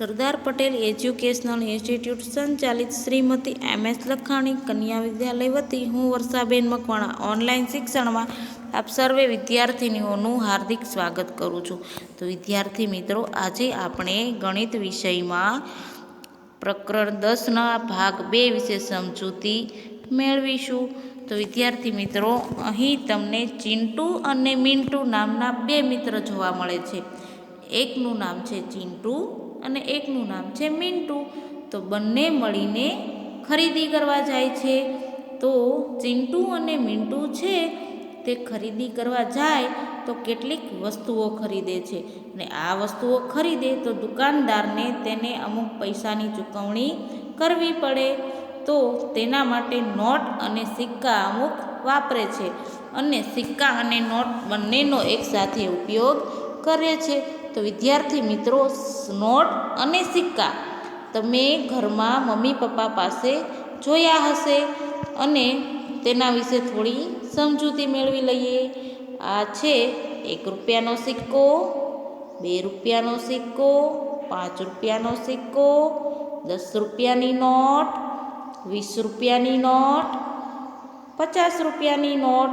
Sardar Patel educational institute સંચાલિત Shrimati M S લખાણી કન્યા વિદ્યાલય વતી હું વર્ષાબેન મકવાણા ઓનલાઈન શિક્ષણમાં આપ સર્વે વિદ્યાર્થિનીઓનું હાર્દિક સ્વાગત કરું છું. તો વિદ્યાર્થી મિત્રો, આજે આપણે ગણિત વિષયમાં પ્રકરણ દસના ભાગ બે વિશે સમજૂતી મેળવીશું. તો વિદ્યાર્થી મિત્રો, અહીં તમને ચિંટુ અને મિન્ટુ નામના બે મિત્ર જોવા મળે છે. એકનું નામ છે ચિંટુ અને એકનું નામ છે મિન્ટુ. તો બંને મળીને ખરીદી કરવા જાય છે. તો ચિંટુ અને મિન્ટુ છે તે ખરીદી કરવા જાય તો કેટલીક વસ્તુઓ ખરીદે છે. અને આ વસ્તુઓ ખરીદે તો દુકાનદારને તેને અમુક પૈસાની ચૂકવણી કરવી પડે. તો તેના માટે નોટ અને સિક્કા અમુક વાપરે છે. અને સિક્કા અને નોટ બંનેનો એકસાથે ઉપયોગ કરે છે. તો વિદ્યાર્થી મિત્રો નોટ અને સિક્કા તમે ઘરમાં મમ્મી, પપ્પા પાસે જોયા હશે અને તેના વિશે થોડી સમજૂતી મેળવી લઈએ. આ છે એક રૂપિયાનો સિક્કો, બે રૂપિયાનો સિક્કો, પાંચ રૂપિયાનો સિક્કો, દસ રૂપિયાની નોટ, વીસ રૂપિયાની નોટ, પચાસ રૂપિયાની નોટ.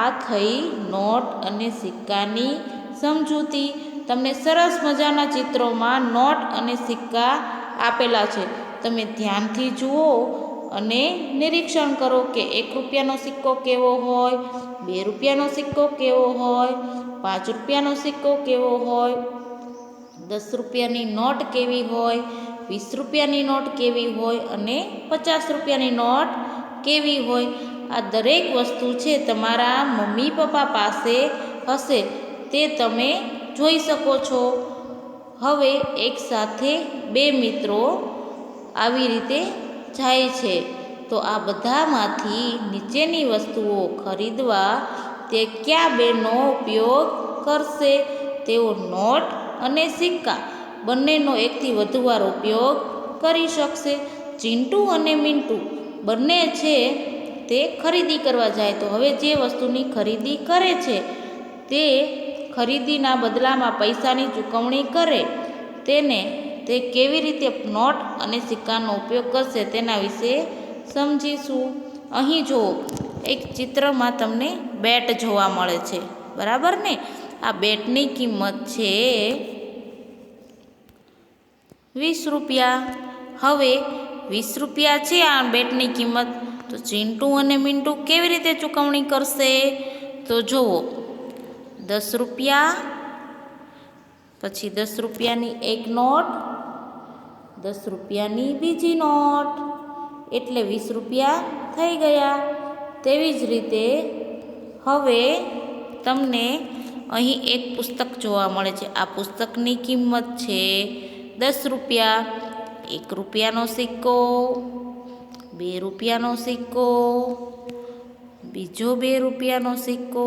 આ થઈ નોટ અને સિક્કાની સમજૂતી. તમને સરસ મજાના ચિત્રોમાં નોટ અને સિક્કા આપેલા છે. તમે ધ્યાનથી જુઓ અને નિરીક્ષણ કરો કે એક રૂપિયાનો સિક્કો કેવો હોય, બે રૂપિયાનો સિક્કો કેવો હોય, પાંચ રૂપિયાનો સિક્કો કેવો હોય, દસ રૂપિયાની નોટ કેવી હોય, વીસ રૂપિયાની નોટ કેવી હોય અને પચાસ રૂપિયાની નોટ કેવી હોય. આ દરેક વસ્તુ છે તમારા મમ્મી પપ્પા પાસે હશે. તે તમે જોઈ શકો છો. હવે એકસાથે બે મિત્રો આવી રીતે જાય છે. તો આ બધામાંથી નીચેની વસ્તુઓ ખરીદવા તે કયા બેનો ઉપયોગ કરશે? તેઓ નોટ અને સિક્કા બંનેનો એકથી વધુ વાર ઉપયોગ કરી શકશે. ચિંટુ અને મિન્ટુ બંને છે તે ખરીદી કરવા જાય. તો હવે જે વસ્તુની ખરીદી કરે છે તે ખરીદીના બદલામાં પૈસાની ચૂકવણી કરે, તેને તે કેવી રીતે નોટ અને સિક્કાનો ઉપયોગ કરશે તેના વિશે સમજીશું. અહીં જુઓ, એક ચિત્રમાં તમને બેટ જોવા મળે છે. બરાબર ને? આ બેટની કિંમત છે વીસ રૂપિયા. હવે વીસ રૂપિયા છે આ બેટની કિંમત. તો ચિંટુ અને મિન્ટુ કેવી રીતે ચૂકવણી કરશે? તો જુઓ દસ રૂપિયા, પછી દસ રૂપિયાની એક નોટ, દસ રૂપિયાની બીજી નોટ, એટલે વીસ રૂપિયા થઈ ગયા. તેવી જ રીતે હવે તમને અહીં એક પુસ્તક જોવા મળે છે. આ પુસ્તકની કિંમત છે દસ રૂપિયા. એક રૂપિયાનો સિક્કો, બે રૂપિયાનો સિક્કો, બીજો બે રૂપિયાનો સિક્કો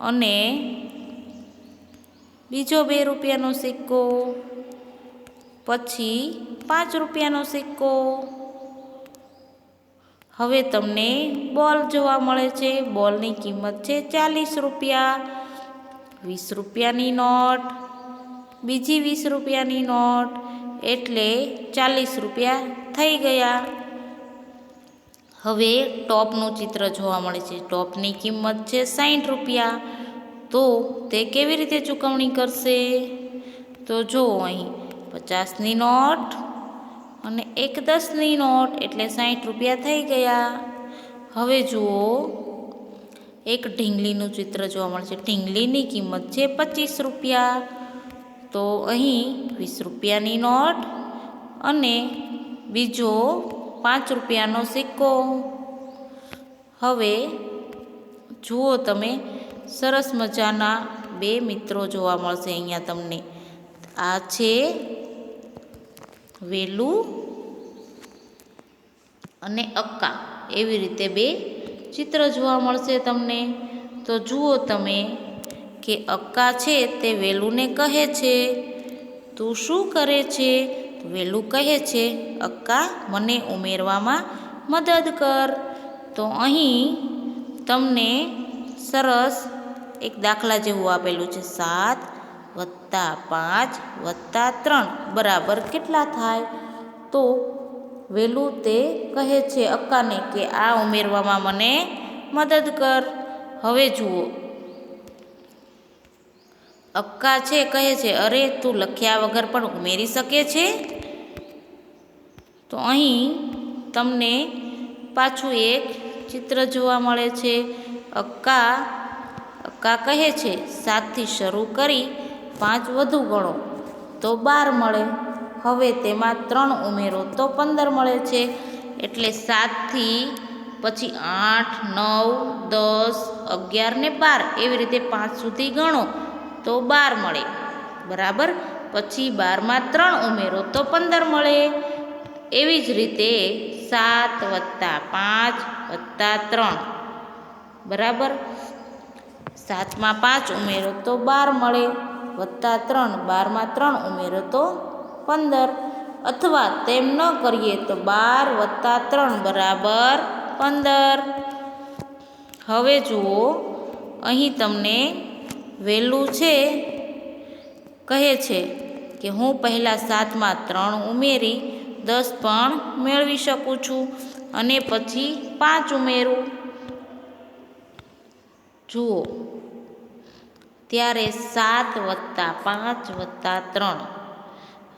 અને બીજો બે રૂપિયાનો સિક્કો, પછી પાંચ રૂપિયાનો સિક્કો. હવે તમને બોલ જોવા મળે છે. બોલની કિંમત છે ચાલીસ રૂપિયા. વીસ રૂપિયાની નોટ, બીજી વીસ રૂપિયાની નોટ, એટલે ચાલીસ રૂપિયા થઈ ગયા. હવે ટોપનું ચિત્ર જોવા મળે છે. ટોપની કિંમત છે સાઠ રૂપિયા. તો તે કેવી રીતે ચૂકવણી કરશે? તો જુઓ અહીં પચાસની નોટ અને એક દસની નોટ એટલે સાઠ રૂપિયા થઈ ગયા. હવે જુઓ, એક ઢીંગલીનું ચિત્ર જોવા મળે છે. ઢીંગલીની કિંમત છે પચીસ રૂપિયા. તો અહીં વીસ રૂપિયાની નોટ અને બીજો પાંચ રૂપિયાનો સિક્કો. હવે જુઓ તમે, સરસ મજાના બે મિત્રો જોવા મળશે અહીંયા તમને. આ છે વેલું અને અક્કા. એવી રીતે બે ચિત્ર જોવા મળશે તમને. તો જુઓ તમે કે અક્કા છે તે વેલુને કહે છે, તું શું કરે છે? વેલું કહે છે, અક્કા, મને ઉમેરવામાં મદદ કર. તો અહીં તમને સરસ એક દાખલા જેવું આપેલું છે, સાત વત્તા પાંચ વત્તા ત્રણ. બરાબર કેટલા થાય? તો વેલું તે કહે છે અક્કાને કે, આ ઉમેરવામાં મને મદદ કર. હવે જુઓ અક્કા છે, કહે છે, અરે, તું લખ્યા વગર પણ ઉમેરી શકે છે? તો અહીં તમને પાછું એક ચિત્ર જોવા મળે છે. અક્કા અક્કા કહે છે, સાતથી શરૂ કરી પાંચ વધુ ગણો, તો બાર મળે. હવે તેમાં ત્રણ ઉમેરો, તો પંદર મળે છે. એટલે સાતથી પછી આઠ, નવ, દસ, અગિયાર ને બાર એવી રીતે પાંચ સુધી ગણો. તો બાર મળે. બરાબર? પછી બારમાં ત્રણ ઉમેરો તો પંદર મળે. એવી જ રીતે સાત વત્તા પાંચ વત્તા ત્રણ. બરાબર? સાતમાં પાંચ ઉમેરો તો બાર મળે. વત્તા ત્રણ, બારમાં ત્રણ ઉમેરો તો પંદર. અથવા તેમ ન કરીએ તો બાર વત્તા ત્રણ, બરાબર પંદર. હવે જુઓ, અહીં તમને વહેલું છે, કહે છે કે હું પહેલાં સાતમાં ત્રણ ઉમેરી, દસ પણ મેળવી શકું છું અને પછી પાંચ ઉમેરું. જુઓ, ત્યારે સાત વત્તા પાંચ વત્તા ત્રણ.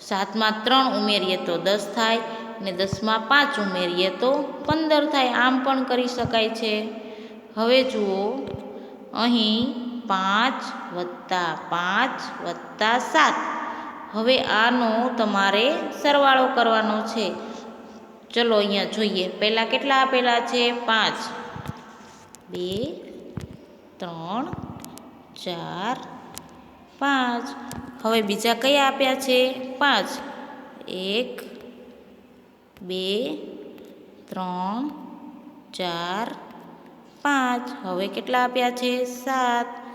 સાતમાં ત્રણ ઉમેરીએ તો દસ થાય ને દસમાં પાંચ ઉમેરીએ તો પંદર થાય. આમ પણ કરી શકાય છે. હવે જુઓ, અહીં પાંચ વત્તા પાંચ વત્તા સાત. હવે આનો તમારે સરવાળો કરવાનો છે. ચલો અહીંયા જોઈએ. પહેલાં કેટલા આપેલા છે? પાંચ. બે, ત્રણ, ચાર, પાંચ. હવે બીજા કયા આપ્યા છે? પાંચ. એક, બે, ત્રણ, ચાર, પાંચ. હવે કેટલા આપ્યા છે? સાત.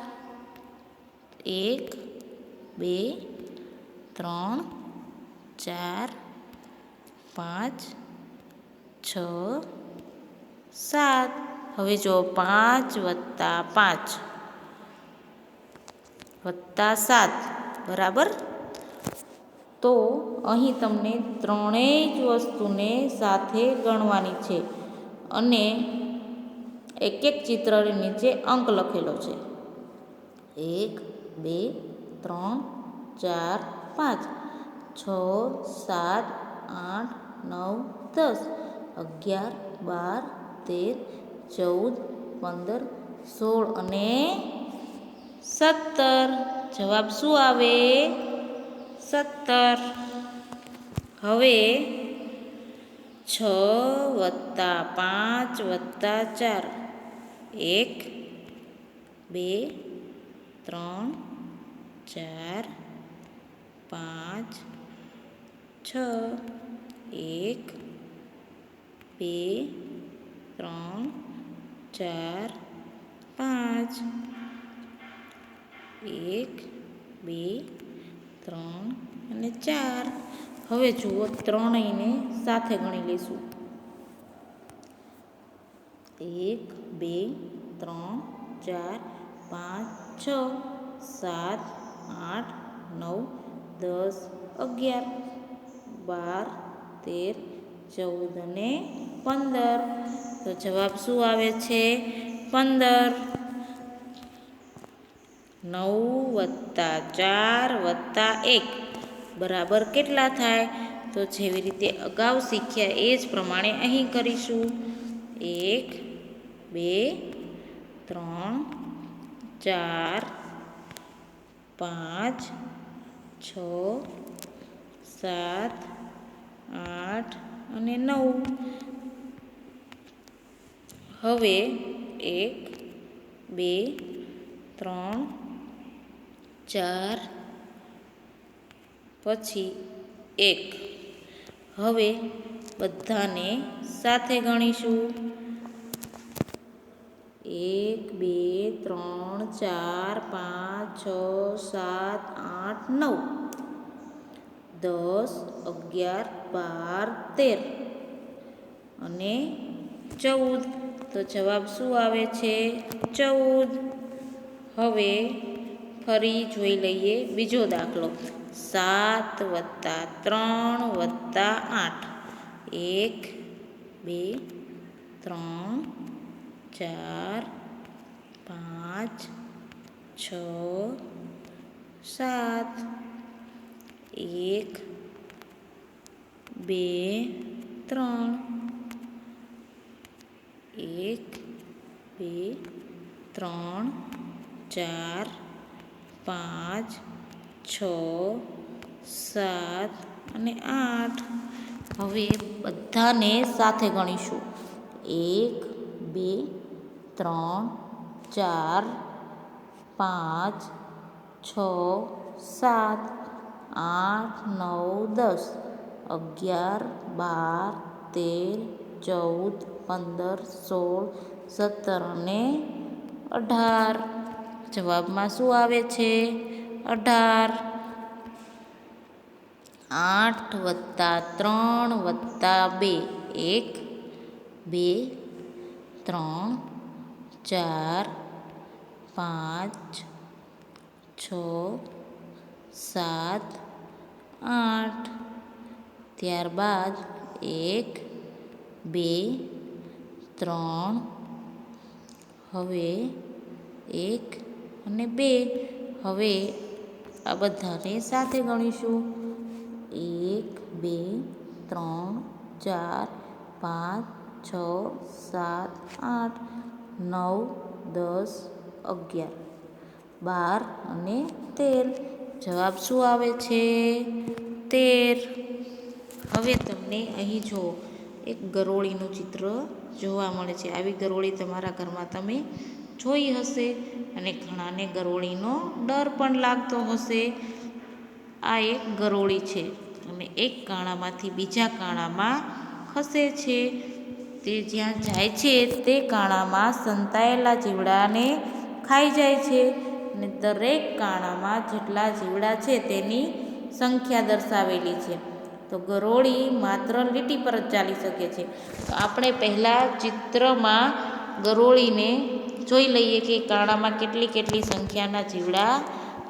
એક, બે, ત્રણ, ચાર, પાંચ, છ, સાત. હવે જો પાંચ વત્તા પાંચ વત્તા સાત, બરાબર? તો અહીં તમને ત્રણેય જ વસ્તુને સાથે ગણવાની છે અને એક એક ચિત્રની નીચે અંક લખેલો છે. એક બે, ત્રણ, ચાર, પાંચ, છ, સાત, આઠ, નવ, દસ, અગિયાર, બાર, તેર, ચૌદ, પંદર, સોળ અને સત્તર. જવાબ શું આવે? સત્તર. હવે છ વત્તા પાંચ વત્તા ચાર. એક, બે ત્રણ, ચાર, પાંચ, છ, એક, બે, ત્રણ, ચાર, પાંચ, એક, બે, ત્રણ અને ચાર. હવે જુઓ ત્રણેયને સાથે ગણી લઈશું. એક, બે, ત્રણ, ચાર, પાંચ છ, સાત, આઠ, નવ, દસ, અગિયાર, બાર, તેર, ચૌદ અને પંદર. તો જવાબ શું આવે છે? પંદર. નવ વત્તા ચાર વત્તા એક. બરાબર કેટલા થાય? તો જેવી રીતે અગાઉ શીખ્યા એ જ પ્રમાણે અહીં કરીશું. એક, બે, ત્રણ ચાર, પાંચ, છ, સાત, આઠ અને નવ. હવે એક, બે, ત્રણ, ચાર, પછી એક. હવે બધાને સાથે ગણીશું. એક, બે, ત્રણ, ચાર, પાંચ, છ, સાત, આઠ, નવ. દસ, અગિયાર, બાર, તેર. અને ચૌદ. તો જવાબ શું આવે છે? ચૌદ. હવે ફરી જોઈ લઈએ બીજો દાખલો. સાત વત્તા ત્રણ વત્તા આઠ. એક, બે, ત્રણ ચાર, પાંચ, છ, સાત, એક, બે, ત્રણ, એક, બે, ત્રણ, ચાર, પાંચ, છ, સાત અને આઠ. હવે બધાને સાથે ગણીશું. એક, બે ત્રણ, ચાર, પાંચ, છ, સાત, આઠ, નવ, દસ, અગિયાર, બાર, તેર, ચૌદ, પંદર, સોળ, સત્તર અને અઢાર. જવાબમાં શું આવે છે? અઢાર. આઠ વત્તા ત્રણ વત્તા બે, એક, બે, ત્રણ ચાર, પાંચ, છ, સાત, આઠ. ત્યારબાદ એક, બે, ત્રણ. હવે એક અને બે. હવે આ બધાને સાથે ગણીશું. એક, બે, ત્રણ, ચાર, પાંચ, છ, સાત, આઠ. નવ, દસ, અગિયાર. બાર અને તેર. જવાબ શું આવે છે? તેર. હવે તમને અહીં જો એક ગરોળીનું ચિત્ર જોવા મળે છે. આવી ગરોળી તમારા ઘરમાં તમે જોઈ હશે અને ઘણાને ગરોળીનો ડર પણ લાગતો હશે. આ એક ગરોળી છે અને એક કાણામાંથી બીજા કાણામાં ખસે છે. તે જ્યાં જાય છે, તે કાણામાં સંતાયેલા જીવડાને ખાઈ જાય છે. અને દરેક કાણામાં જેટલા જીવડા છે, તેની સંખ્યા દર્શાવેલી છે. તો ગરોળી માત્ર લીટી પર જ ચાલી શકે છે. તો આપણે પહેલાં ચિત્રમાં ગરોળીને જોઈ લઈએ કે કાણામાં કેટલી કેટલી સંખ્યાના જીવડા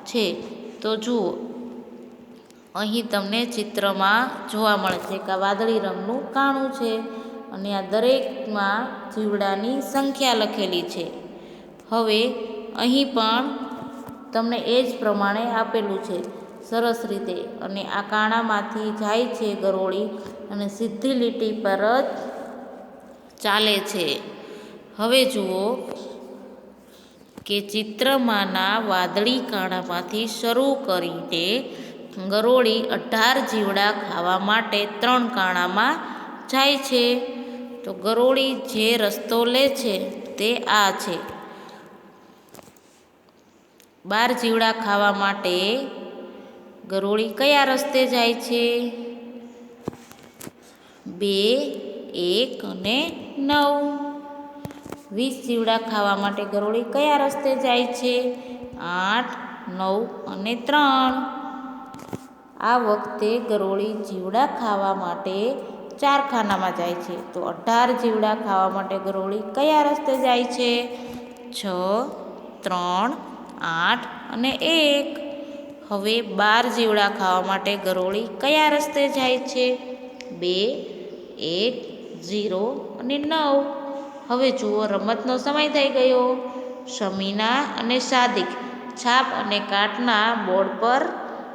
છે. તો જુઓ, અહીં તમને ચિત્રમાં જોવા મળે છે કે વાદળી રંગનું કાણું છે. અને આ દરેકમાં જીવડાની સંખ્યા લખેલી છે. હવે અહીં પણ તમને એ જ પ્રમાણે આપેલું છે. સરસ રીતે. અને આ કાણામાંથી જાય છે ગરોળી અને સીધી લીટી પર જ ચાલે છે. હવે જુઓ કે ચિત્રમાંના વાદળી કાણામાંથી શરૂ કરીને ગરોળી અઢાર જીવડા ખાવા માટે ત્રણ કાણામાં જાય છે. તો ગરોળી જે રસ્તો લે છે, તે આ છે. બાર જીવડા ખાવા માટે ગરોળી કયા રસ્તે જાય છે? બે, એક અને નવ. વીસ જીવડા ખાવા માટે ગરોળી કયા રસ્તે જાય છે? આઠ, નવ અને ત્રણ. આ વખતે ગરોળી જીવડા ખાવા માટે ચાર ખાનામાં જાય છે. તો અઢાર જીવડા ખાવા માટે ગરોળી કયા રસ્તે જાય છે? છ, ત્રણ, આઠ અને એક. હવે બાર જીવડા ખાવા માટે ગરોળી કયા રસ્તે જાય છે? બે, એક, ઝીરો અને નવ. હવે જુઓ, રમતનો સમય થઈ ગયો. શમીના અને સાદિક છાપ અને કાટના બોર્ડ પર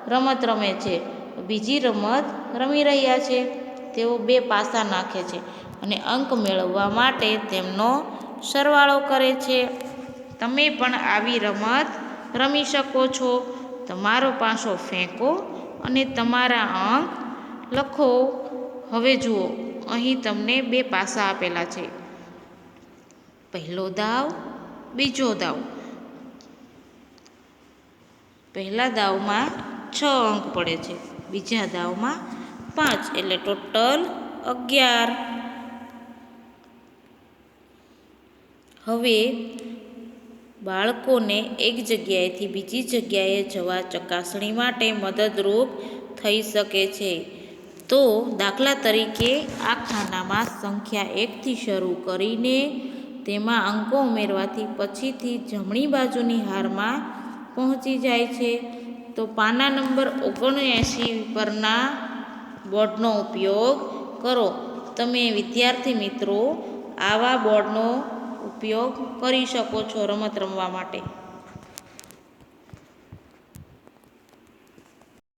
રમત રમે છે. બીજી રમત રમી રહ્યા છે. તેઓ બે પાસા નાખે છે અને અંક મેળવવા માટે તેમનો સરવાળો કરે છે. તમે પણ આવી રમત રમી શકો છો. તમારો પાસો ફેંકો અને તમારા અંક લખો. હવે જુઓ, અહીં તમને બે પાસા આપેલા છે. પહેલો દાવ, બીજો દાવ. પહેલા દાવમાં છ અંક પડે છે. બીજા દાવમાં પાંચ એટલે ટોટલ અગિયાર. હવે બાળકોને એક જગ્યાએથી બીજી જગ્યાએ જવા ચકાસણી માટે મદદરૂપ થઈ શકે છે. તો દાખલા તરીકે આ ખાનામાં સંખ્યા એકથી શરૂ કરીને તેમાં અંકો ઉમેરવાથી પછીથી જમણી બાજુની હારમાં પહોંચી જાય છે. તો પાના નંબર ઓગણએંશી પરના બોર્ડનો ઉપયોગ કરો. તમે વિદ્યાર્થી મિત્રો આવા બોર્ડનો ઉપયોગ કરી શકો છો રમત રમવા માટે.